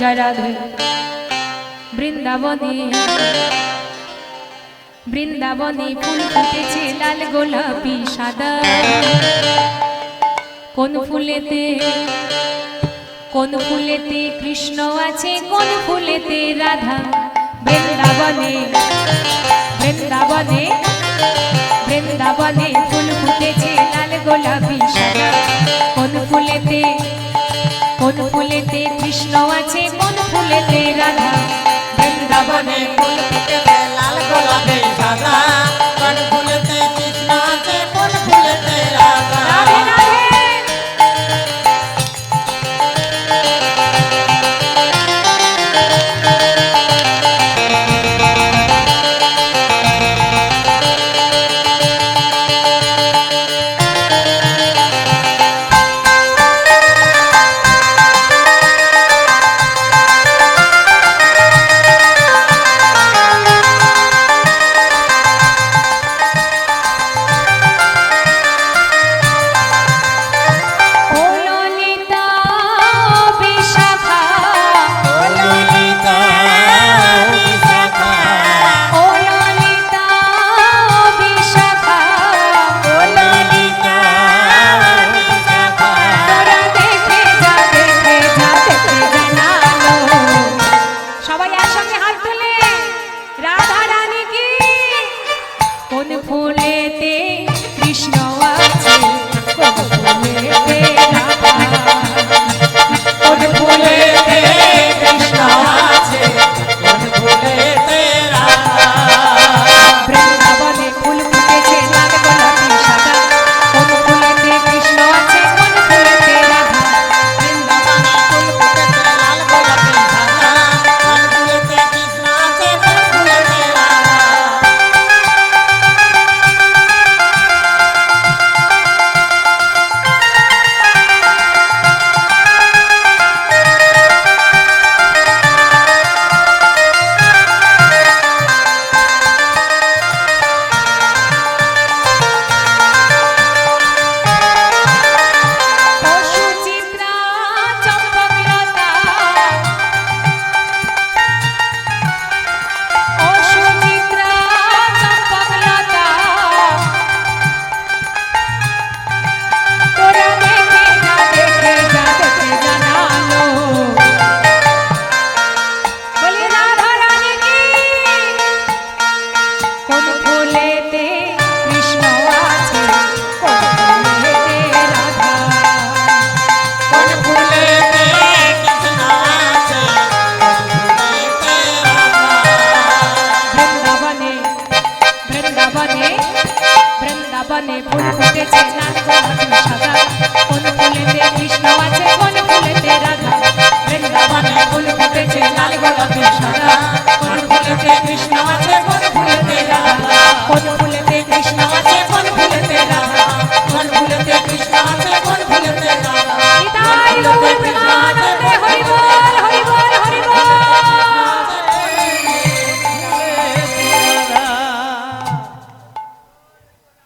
জয় রাধে বৃন্দাবনী বৃন্দাবনী ফুল ফুটেছে লাল গোলাপি, সাদা। কোন ফুলেতে কোন ফুলেতে কৃষ্ণ আছে, কোন ফুলেতে রাধা? বৃন্দাবনে বৃন্দাবনে মন ফুলেতে কৃষ্ণ আছে মন ফুলেতে রাধা। বৃন্দাবনে কোন ফুলেতে